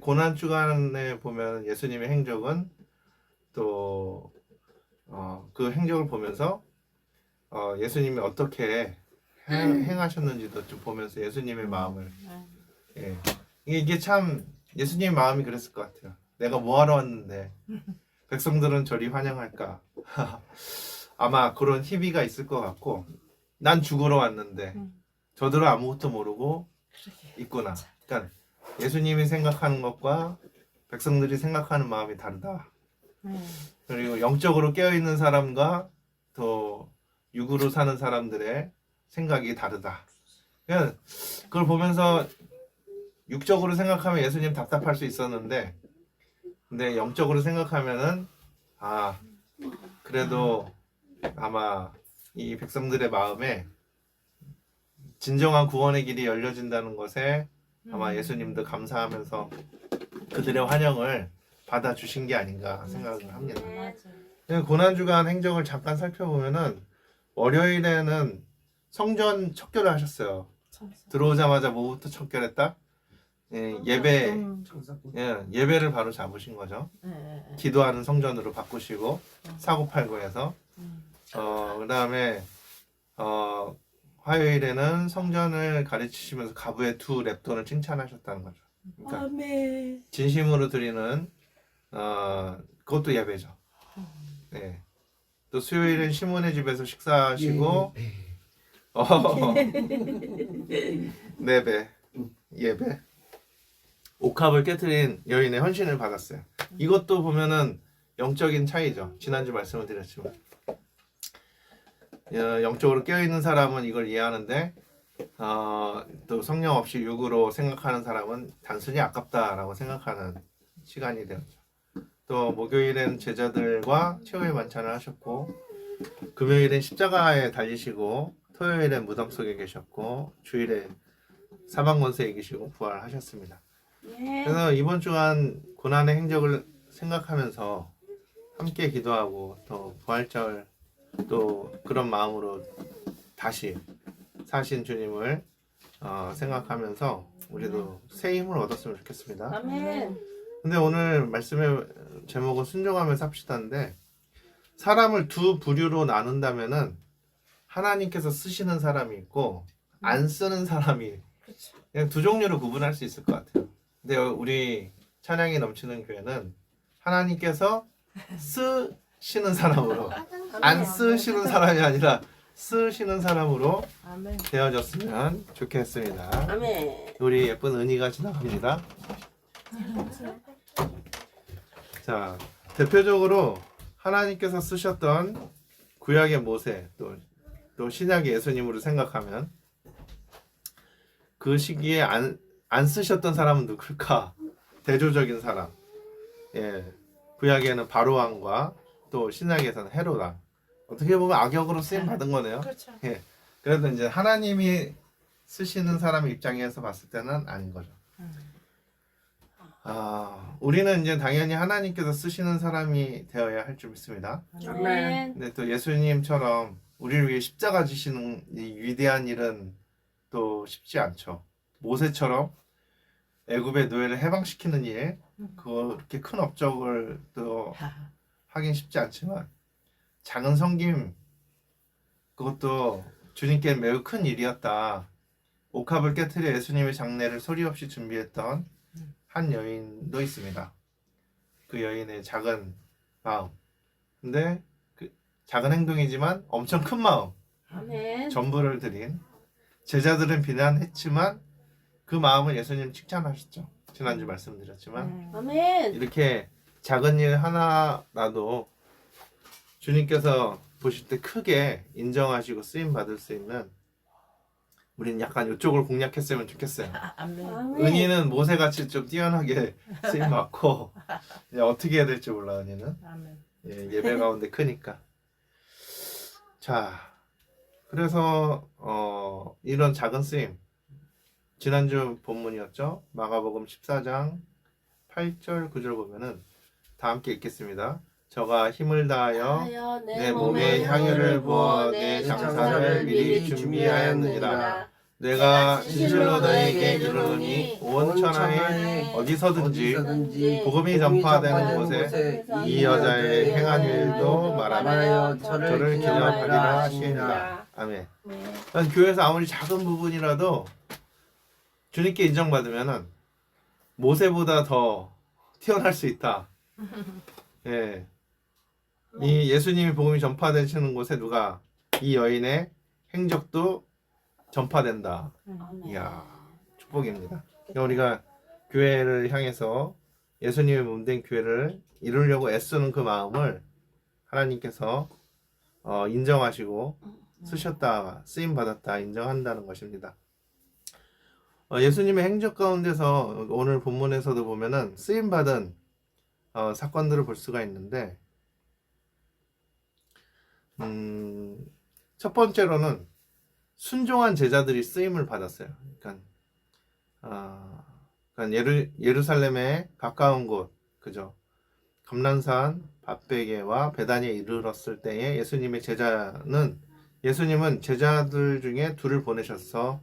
고난 주간에 보면 예수님의 행적은 또 어, 그 행적을 보면서 어, 예수님이 어떻게 행, 행하셨는지도 좀 보면서 예수님의 마음을 예. 이게, 이게 참 예수님의 마음이 그랬을 것 같아요. 내가 뭐하러 왔는데 백성들은 저리 환영할까? 아마 그런 희비가 있을 것 같고 난 죽으러 왔는데 음. 저들은 아무것도 모르고 있구나. 그러니까 예수님이 생각하는 것과 백성들이 생각하는 마음이 다르다. 그리고 영적으로 깨어 있는 사람과 또 육으로 사는 사람들의 생각이 다르다. 그냥 그걸 보면서 육적으로 생각하면 예수님 답답할 수 있었는데, 근데 영적으로 생각하면은 아 그래도 아마 이 백성들의 마음에 진정한 구원의 길이 열려진다는 것에 아마 예수님도 감사하면서 그들의 환영을 받아주신 게 아닌가 생각을 합니다. 맞아. 고난주간 행적을 잠깐 살펴보면은 월요일에는 성전 척결을 하셨어요. 들어오자마자 뭐부터 척결했다? 예, 예배 음. 예, 예배를 바로 잡으신 거죠. 예, 예, 예. 기도하는 성전으로 바꾸시고 사고팔고해서 음. 어 그다음에 어 화요일에는 성전을 가르치시면서 가부의 두 랩돈을 칭찬하셨다는 거죠. 그러니까 아멘. 진심으로 드리는 어 그것도 예배죠. 네. 또 수요일은 시몬의 집에서 식사하시고 어 네배 예배 옥합을 깨뜨린 여인의 헌신을 받았어요. 이것도 보면은 영적인 차이죠. 지난주 말씀을 드렸지만 어, 영적으로 깨어 있는 사람은 이걸 이해하는데 어, 또 성령 없이 육으로 생각하는 사람은 단순히 아깝다라고 생각하는 시간이 되었죠. 또 목요일엔 제자들과 최후의 만찬을 하셨고 금요일엔 십자가에 달리시고 토요일엔 무덤 속에 계셨고 주일에 사방 권세에 계시고 부활하셨습니다. 예. 그래서 이번 주간 고난의 행적을 생각하면서 함께 기도하고 또 부활절 또 그런 마음으로 다시 사신 주님을 어, 생각하면서 우리도 새 힘을 얻었으면 좋겠습니다. 아멘. 근데 오늘 말씀의 제목은 순종하며 삽시다인데 사람을 두 부류로 나눈다면은 하나님께서 쓰시는 사람이 있고 안 쓰는 사람이 그렇죠. 그냥 두 종류로 구분할 수 있을 것 같아요. 근데 우리 찬양이 넘치는 교회는 하나님께서 쓰시는 사람으로 안 쓰시는 사람이 아니라 쓰시는 사람으로 아멘. 되어졌으면 좋겠습니다. 아멘. 우리 예쁜 은희가 지나갑니다. 자, 대표적으로 하나님께서 쓰셨던 구약의 모세 또, 또 신약의 예수님으로 생각하면 그 시기에 안, 안 쓰셨던 사람은 누굴까? 대조적인 사람. 예. 구약에는 바로왕과 또 신약에서는 헤로당. 어떻게 보면 악역으로 쓰임 받은 거네요. 그렇죠. 예. 그래도 이제 하나님이 쓰시는 사람 입장에서 봤을 때는 아닌 거죠. 아, 우리는 이제 당연히 하나님께서 쓰시는 사람이 되어야 할 줄 믿습니다. 아멘. 근데 또 예수님처럼 우리를 위해 십자가 지시는 이 위대한 일은 또 쉽지 않죠. 모세처럼 애굽의 노예를 해방시키는 일, 그렇게 큰 업적을 또 하긴 쉽지 않지만 작은 성김 그것도 주님께 매우 큰 일이었다. 옥합을 깨뜨려 예수님의 장례를 소리 없이 준비했던 한 여인도 있습니다. 그 여인의 작은 마음. 근데 그 작은 행동이지만 엄청 큰 마음. 아멘. 전부를 드린 제자들은 비난했지만 그 마음을 예수님 칭찬하셨죠. 지난주 말씀드렸지만 아멘. 이렇게 작은 일 하나라도 주님께서 보실 때 크게 인정하시고 쓰임 받을 수 있는 우리는 약간 이쪽을 공략했으면 좋겠어요. 아. 은희는 모세같이 좀 뛰어나게 쓰임 받고 어떻게 해야 될지 몰라 은희는. 예, 예배 가운데 크니까 자 그래서 어, 이런 작은 쓰임 지난주 본문이었죠 마가복음 14장 8절 9절 보면은 다 함께 읽겠습니다 저가 힘을 다하여 하여 내 몸에 향유를 부어 내 장사를 미리 준비하였느니라. 내가 진실로 너희에게 이르노니 온 천하에 어디서든지 복음이 전파되는 곳에 이 여자의 행한 일도 말하며 저를 기념하리라 하시니라. 아멘. 네. 난 교회에서 아무리 작은 부분이라도 주님께 인정받으면은 모세보다 더 튀어날 수 있다. 예. 이 예수님이 복음이 전파되시는 곳에 누가 이 여인의 행적도 전파된다. 이야, 축복입니다. 그러니까 우리가 교회를 향해서 예수님의 몸된 교회를 이루려고 애쓰는 그 마음을 하나님께서 어, 인정하시고 쓰셨다, 쓰임 받았다 인정한다는 것입니다. 어, 예수님의 행적 가운데서 오늘 본문에서도 보면은 쓰임 받은 어, 사건들을 볼 수가 있는데, 음, 첫 번째로는 순종한 제자들이 쓰임을 받았어요. 그러니까, 아, 그러니까 예루, 예루살렘에 가까운 곳, 그죠? 감난산, 밭베개와 베다니에 이르렀을 때에 예수님의 제자는 예수님은 제자들 중에 둘을 보내셔서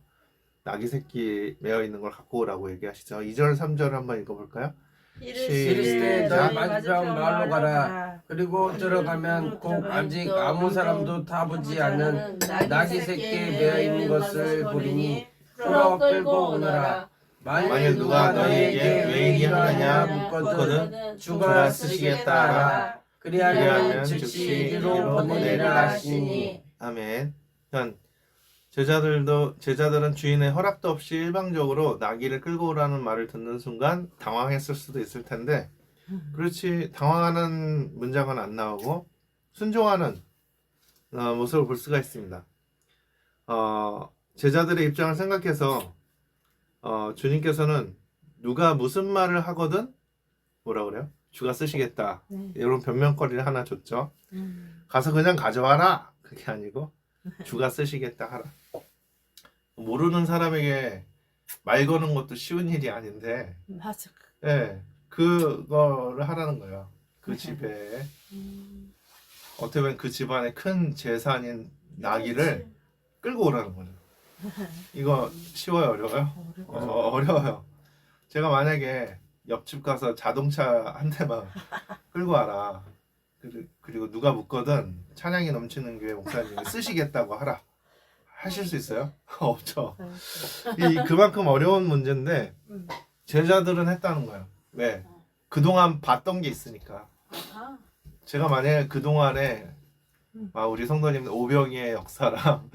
나귀 새끼 메어 있는 걸 갖고 오라고 얘기하시죠. 2절, 3절 한번 읽어볼까요? 이르시되. 너희 맞은편 마을로 가라. 그리고 들어가면 곧 아직 아무 사람도 타보지 않은 나귀 새끼에 매어 있는 것을 보리니 풀어 끌고 오너라. 만일 누가 너희에게 왜 이러하냐 묻거든 주가 쓰시겠다 하라. 그리하면 즉시 이리로 보내리라 하시니. 아멘. 그러니까 제자들도 제자들은 주인의 허락도 없이 일방적으로 나귀를 끌고 오라는 말을 듣는 순간 당황했을 수도 있을 텐데 그렇지 당황하는 문장은 안 나오고 순종하는 어, 모습을 볼 수가 있습니다. 어, 제자들의 입장을 생각해서 어, 주님께서는 누가 무슨 말을 하거든 뭐라 그래요? 주가 쓰시겠다. 네. 이런 변명거리를 하나 줬죠. 음. 가서 그냥 가져와라. 그게 아니고 주가 쓰시겠다 하라. 모르는 사람에게 말 거는 것도 쉬운 일이 아닌데, 맞아. 예, 그거를 하라는 거예요. 그 집에 음. 어떻게 보면 그 집안의 큰 재산인 나귀를 끌고 오라는 거죠. 이거 쉬워요, 어려워요? 어, 어려워요. 제가 만약에 옆집 가서 자동차 한 대만 끌고 와라. 그리- 그리고 누가 묻거든 찬양이 넘치는 교회 목사님이 쓰시겠다고 하라. 하실 수 있어요? 없죠. 이 그만큼 어려운 문제인데 음. 제자들은 했다는 거예요. 왜? 그동안 봤던 게 있으니까. 아, 제가 만약에 그동안에 음. 아, 우리 성도님 오병이의 역사랑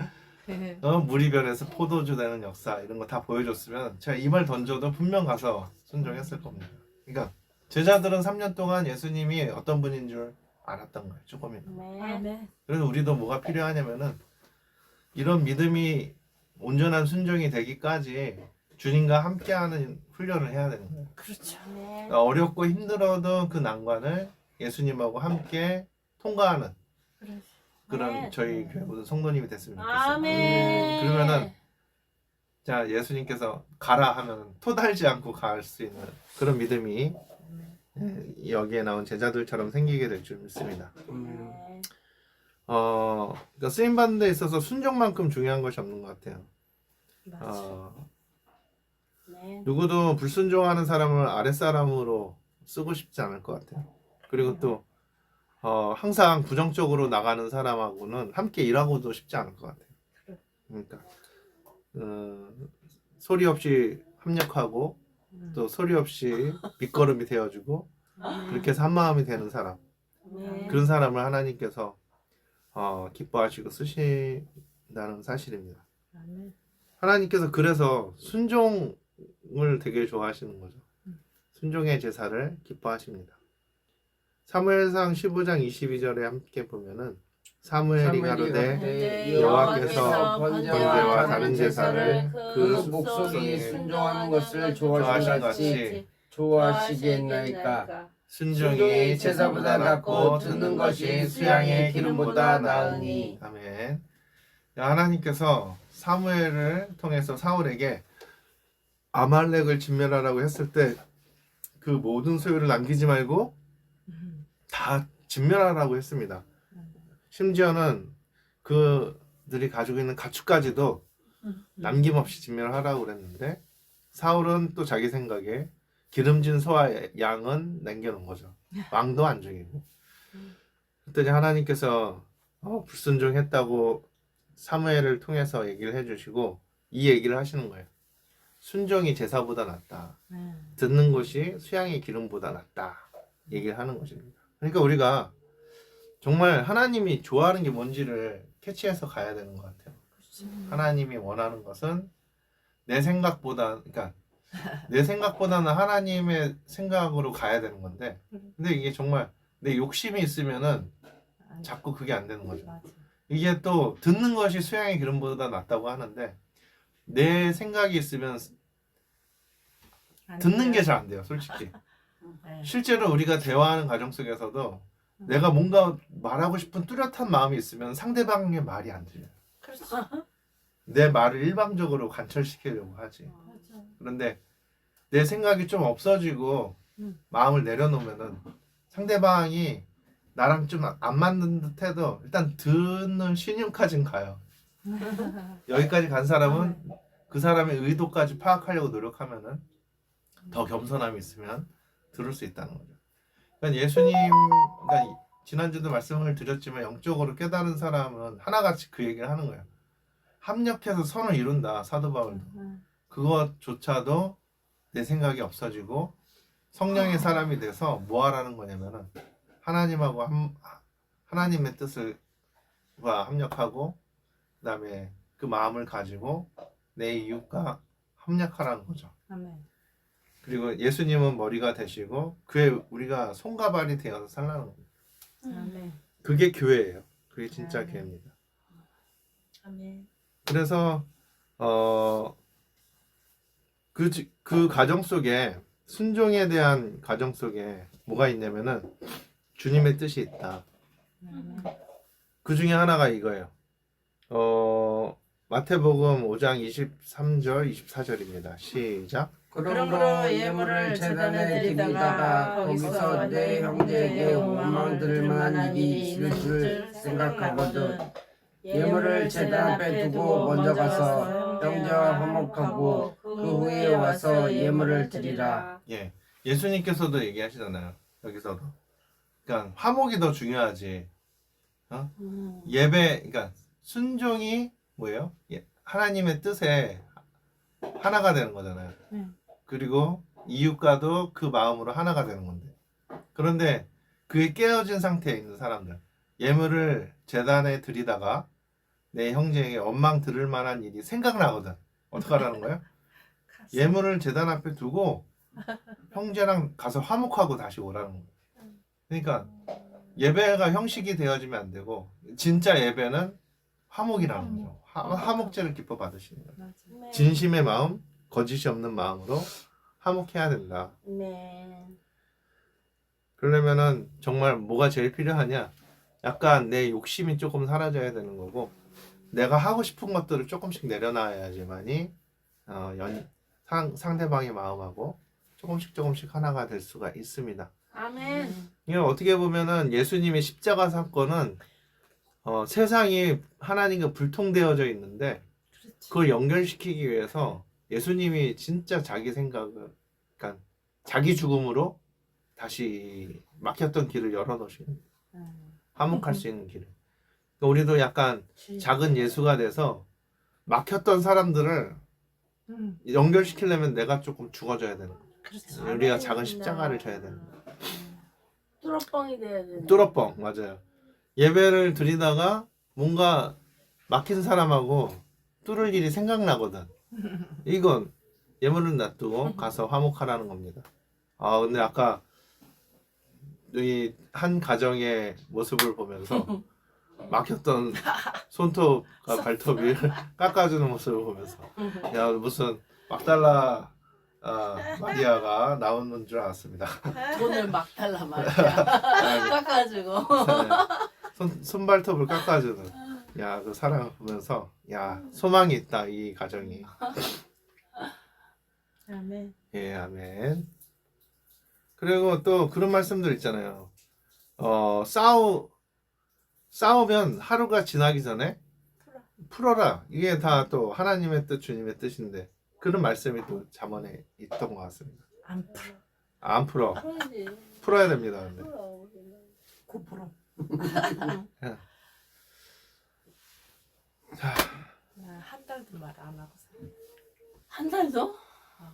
네. 어, 무리별에서 포도주 되는 역사 이런 거 다 보여줬으면 제가 이 말 던져도 분명 가서 순종했을 겁니다. 그러니까 제자들은 3년 동안 예수님이 어떤 분인 줄 알았던 거예요. 조금이나마. 네. 그래서 우리도 뭐가 필요하냐면은 이런 믿음이 온전한 순종이 되기까지 주님과 함께하는 훈련을 해야 되는 거예요. 그렇죠. 네. 그러니까 어렵고 힘들어도 그 난관을 예수님하고 함께 통과하는. 그런 네. 저희 교회 모든 성도님이 됐으면 좋겠어요. 아멘. 그러면은 자 예수님께서 가라 하면 토달지 않고 갈 수 있는 그런 믿음이 예, 여기에 나온 제자들처럼 생기게 될 줄 믿습니다. 음, 네. 어, 그러니까 쓰임 받는 데 있어서 순종만큼 중요한 것이 없는 것 같아요. 맞아. 어, 네. 누구도 불순종하는 사람을 아랫사람으로 쓰고 싶지 않을 것 같아요. 그리고 또 어, 항상 부정적으로 나가는 사람하고는 함께 일하고도 싶지 않을 것 같아요. 그러니까 어, 소리 없이 합력하고 음. 또 소리 없이 밑거름이 되어주고 그렇게 해서 한 마음이 되는 사람 네. 그런 사람을 하나님께서 어, 기뻐하시고 쓰신다는 사실입니다. 아멘. 하나님께서 그래서 순종을 되게 좋아하시는 거죠. 순종의 제사를 기뻐하십니다. 사무엘상 15장 22절에 함께 보면은 사무엘이 가로되 네. 여호와께서 번제와 다른 제사를 그 목소리 순종하는 것을 같이 같이 좋아하시겠나이까 순종이 제사보다 낫고 듣는 것이 수양의 기름보다 나으니. 나으니 아멘. 하나님께서 사무엘을 통해서 사울에게 아말렉을 진멸하라고 했을 때 그 모든 소유를 남기지 말고 다 진멸하라고 했습니다. 심지어는 그들이 가지고 있는 가축까지도 남김없이 진멸하라고 그랬는데 사울은 또 자기 생각에 기름진 소와 양은 남겨놓은 거죠. 왕도 안 죽이고. 그랬더니 하나님께서 어, 불순종했다고 사무엘을 통해서 얘기를 해주시고 이 얘기를 하시는 거예요. 순종이 제사보다 낫다. 네. 듣는 것이 수양의 기름보다 낫다. 얘기를 하는 것입니다. 그러니까 우리가 정말 하나님이 좋아하는 게 뭔지를 캐치해서 가야 되는 것 같아요. 하나님이 원하는 것은 내 생각보다, 그러니까 내 생각보다는 하나님의 생각으로 가야 되는 건데, 근데 이게 정말 내 욕심이 있으면은 자꾸 그게 안 되는 거죠. 이게 또 듣는 것이 수양의 기름보다 낫다고 하는데, 내 생각이 있으면 듣는 게 잘 안 돼요, 솔직히. 네. 실제로 우리가 대화하는 과정 속에서도 내가 뭔가 말하고 싶은 뚜렷한 마음이 있으면 상대방의 말이 안 들려요. 그렇지. 내 말을 일방적으로 관철시키려고 하지. 그런데 내 생각이 좀 없어지고 음. 마음을 내려놓으면은 상대방이 나랑 좀 안 맞는 듯해도 일단 듣는 신용까지는 가요. 여기까지 간 사람은 그 사람의 의도까지 파악하려고 노력하면은 더 겸손함이 있으면 들을 수 있다는 거죠. 그러니까 예수님, 그러니까 이- 지난주도 말씀을 드렸지만 영적으로 깨달은 사람은 하나같이 그 얘기를 하는 거예요. 합력해서 선을 이룬다 사도 바울도. 그것조차도 내 생각이 없어지고 성령의 사람이 돼서 뭐 하라는 거냐면은 하나님하고 한, 하나님의 뜻을 과 합력하고 그다음에 그 마음을 가지고 내 이웃과 합력하라는 거죠. 아멘. 그리고 예수님은 머리가 되시고 그의 우리가 손과 발이 되어서 살라는 겁니다. 아멘. 그게 교회예요. 그게 진짜 아멘. 교회입니다. 아멘. 그래서 어, 그, 지- 그 가정 속에 순종에 대한 가정 속에 뭐가 있냐면은 주님의 뜻이 있다. 그 중에 하나가 이거예요. 어, 마태복음 5장 23절, 24절입니다. 시작. 그러므로 예물을 재단에 드리다가 거기서 내 형제에게 원망 들을 만한 일이 있을 줄 생각하거든 예물을 재단 앞에 두고 먼저 가서 형제와 화목하고 그 후에 와서 예물을 드리라 예. 예수님께서도 얘기하시잖아요. 여기서도. 그러니까 화목이 더 중요하지. 음. 예배, 그러니까 순종이 뭐예요? 예, 하나님의 뜻에 하나가 되는 거잖아요. 네. 그리고 이웃과도 그 마음으로 하나가 되는 건데. 그런데 그게 깨어진 상태에 있는 사람들, 예물을 재단에 드리다가 내 형제에게 원망 들을 만한 일이 생각나거든. 어떡하라는 거예요? 예물을 재단 앞에 두고 형제랑 가서 화목하고 다시 오라는 거예요. 그러니까 예배가 형식이 되어지면 안 되고 진짜 예배는 화목이라는 거죠. 화, 화목제를 기뻐 받으시는 거예요. 맞아. 진심의 마음, 거짓이 없는 마음으로 화목해야 된다. 네. 그러려면은 정말 뭐가 제일 필요하냐? 약간 내 욕심이 조금 사라져야 되는 거고 내가 하고 싶은 것들을 조금씩 내려놔야지만이 어, 연, 상, 상대방의 마음하고 조금씩 조금씩 하나가 될 수가 있습니다. 아멘. 이게 어떻게 보면은 예수님의 십자가 사건은 어, 세상이 하나님과 불통되어져 있는데 그렇지. 그걸 연결시키기 위해서 예수님이 진짜 자기 생각을 그러니까 자기 죽음으로 다시 막혔던 길을 열어놓으시는. 음. 화목할 수 있는 길을. 그러니까 우리도 약간 작은 예수가 돼서 막혔던 사람들을 음. 연결시키려면 내가 조금 죽어져야 되는 거예요. 그렇지. 우리가 작은 십자가를 져야 되는 거예요. 뚜러뻥이 돼야 돼. 뚜러뻥 맞아요. 예배를 드리다가 뭔가 막힌 사람하고 뚫을 일이 생각나거든. 이건 예물을 놔두고 가서 화목하라는 겁니다. 아 근데 아까 이 한 가정의 모습을 보면서 막혔던 손톱과 발톱을 깎아주는 모습을 보면서 야 무슨 막달라 아, 마리아가 나오는 줄 알았습니다. 돈을 막 달라 말이야. 아, 깎아주고. 네. 손, 손발톱을 깎아주는 야 그 사랑을 보면서 야 소망이 있다 이 가정이 아멘. 예 아멘 그리고 또 그런 말씀들 있잖아요 어 싸우 싸우면 하루가 지나기 전에 풀어라. 이게 다 또 하나님의 뜻, 주님의 뜻인데 그런 말씀이 또 잠언에 있던 것 같습니다. 안 풀어. 안 풀어. 풀어야지. 풀어야 됩니다. 근데. 풀어. 우리는. 9%. 예. 한 달도 말 안 하고 사. 한달 더?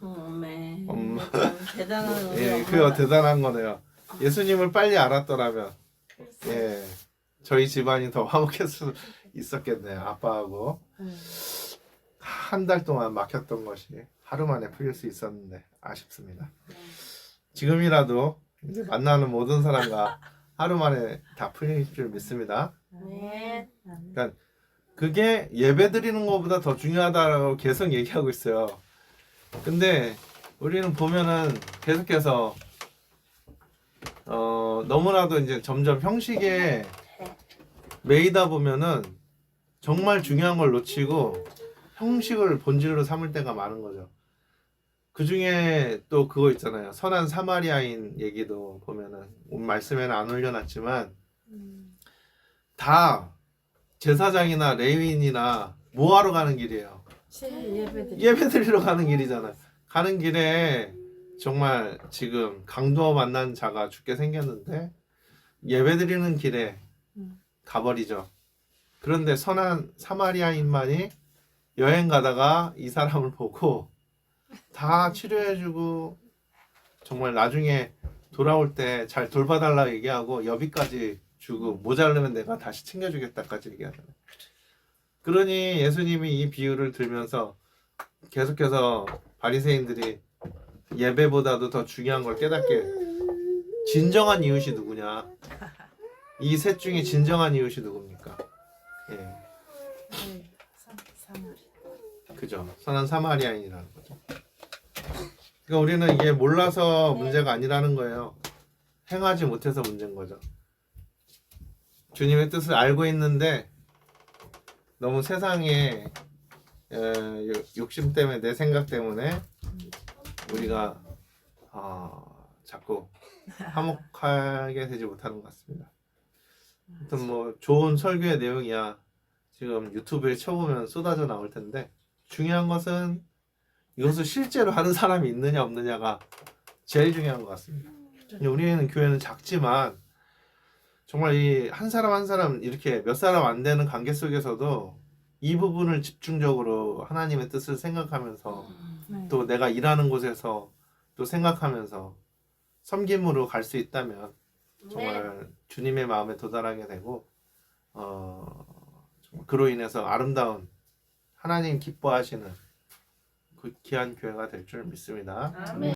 어메. 엄마. 참 대단한 우리 예, 엄마다. 그거 대단한 거네요. 예수님을 빨리 알았더라면 예, 저희 집안이 더 화목했을 수 있었겠네요. 아빠하고 응. 한달 동안 막혔던 것이 하루 만에 풀릴 수 있었는데 아쉽습니다. 지금이라도 이제 만나는 모든 사람과 하루 만에 다 풀릴 줄 믿습니다. 네. 그게 예배 드리는 것보다 더 중요하다고 계속 얘기하고 있어요. 근데 우리는 보면은 계속해서 어 너무나도 이제 점점 형식에 매이다 보면은 정말 중요한 걸 놓치고 형식을 본질로 삼을 때가 많은 거죠. 그 중에 또 그거 있잖아요. 선한 사마리아인 얘기도 보면은 말씀에는 안 올려놨지만 음. 다 제사장이나 레위인이나 뭐하러 가는 길이에요. 예배드리. 예배 드리러 가는 길이잖아요. 가는 길에 정말 지금 강도 만난 자가 죽게 생겼는데 예배 드리는 길에 음. 가버리죠. 그런데 선한 사마리아인만이 여행 가다가 이 사람을 보고 다 치료해주고 정말 나중에 돌아올 때 잘 돌봐달라 얘기하고 여비까지 주고 모자르면 내가 다시 챙겨주겠다까지 얘기하잖아요. 그러니 예수님이 이 비유를 들면서 계속해서 바리새인들이 예배보다도 더 중요한 걸 깨닫게 진정한 이웃이 누구냐? 이 셋 중에 진정한 이웃이 누굽니까? 예, 네. 그죠. 선한 사마리아인이라는 거죠. 그러니까 우리는 이게 몰라서 문제가 아니라는 거예요. 행하지 못해서 문제인 거죠. 주님의 뜻을 알고 있는데 너무 세상에 욕심 때문에 내 생각 때문에 우리가 어, 자꾸 화목하게 되지 못하는 것 같습니다. 아무튼 뭐 좋은 설교의 내용이야 지금 유튜브에 쳐보면 쏟아져 나올 텐데 중요한 것은 이것을 실제로 하는 사람이 있느냐 없느냐가 제일 중요한 것 같습니다. 우리는 교회는 작지만 정말 이 한 사람 한 사람 이렇게 몇 사람 안 되는 관계 속에서도 이 부분을 집중적으로 하나님의 뜻을 생각하면서 네. 또 내가 일하는 곳에서 또 생각하면서 섬김으로 갈 수 있다면 네. 정말 주님의 마음에 도달하게 되고 어, 그로 인해서 아름다운 하나님 기뻐하시는 그 귀한 교회가 될 줄 믿습니다. 아멘.